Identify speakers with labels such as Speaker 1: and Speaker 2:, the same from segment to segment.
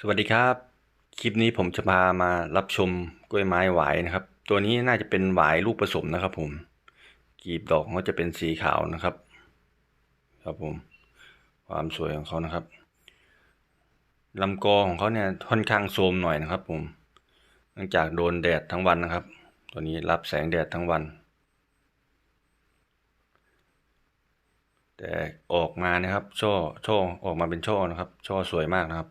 Speaker 1: สวัสดีครับ คลิปนี้ผมจะพามารับชมกล้วยไม้หวายนะครับ ตัวนี้น่าจะเป็นหวายลูกผสมนะครับ ผมกีบดอกเขาจะเป็นสีขาวนะครับ ครับผม ความสวยของเขานะครับลำกอของเขาเนี่ยค่อนข้างโทรมหน่อยนะครับ ผมเนื่องจากโดนแดดทั้งวันนะครับ ตัวนี้รับแสงแดดทั้งวัน แต่ออกมานะครับ ช่อช่อออกมาเป็นช่อนะครับ ช่อสวยมากนะครับ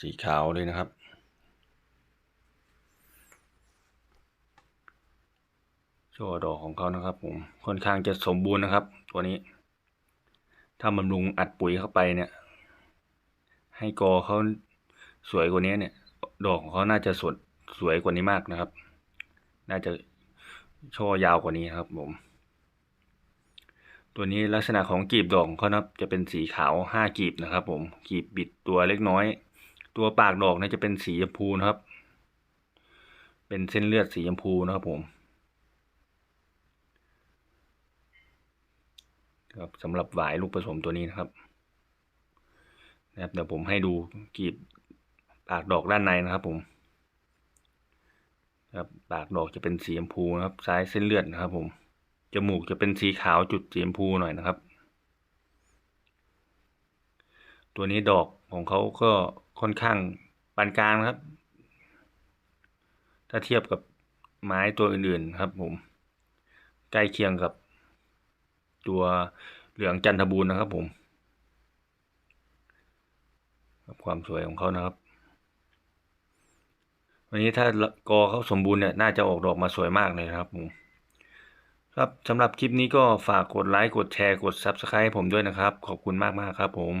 Speaker 1: สีขาวเลยนะครับ ช่อดอกของเขานะครับผมค่อนข้างจะสมบูรณ์นะครับ ตัวนี้ ถ้าบำรุงอัดปุ๋ยเข้าไปเนี่ย ให้กอเขาสวยกว่านี้เนี่ย ดอกของเขาน่าจะสดสวยกว่านี้มากนะครับ น่าจะช่อยาวกว่านี้ครับผม ตัวนี้ลักษณะของกลีบดอกเขานะครับ จะเป็นสีขาวห้ากลีบนะครับผมกลีบบิดตัวเล็กน้อย ตัวปากดอกเนี่ยจะเป็นสีชมพูนะครับ เป็นเส้นเลือดสีชมพูนะครับผมครับสำหรับหวายลูกผสมตัวนี้นะครับนะครับเดี๋ยวผมให้ดูกีบปากดอกด้านในนะครับผมครับปากดอกจะเป็นสีชมพูนะครับ ซ้ายเส้นเลือดนะครับ ผมจมูกจะเป็นสีขาวจุดสีชมพูหน่อยนะครับ ตัวนี้ดอกของเขาก็ค่อนข้างปานกลางครับ ถ้าเทียบกับไม้ตัวอื่นๆครับ ผม ใกล้เคียงกับ ตัวเหลืองจันทบูรณ์นะครับ ผมความสวยของเขานะครับ วันนี้ถ้ากอเขาสมบูรณ์เนี่ยน่าจะออกดอกมาสวยมากเลยนะครับผมครับสำหรับคลิปนี้ก็ฝากกดไลค์ กดแชร์ กด Subscribe ให้ผมด้วยนะครับ ขอบคุณมาก ๆ ครับผม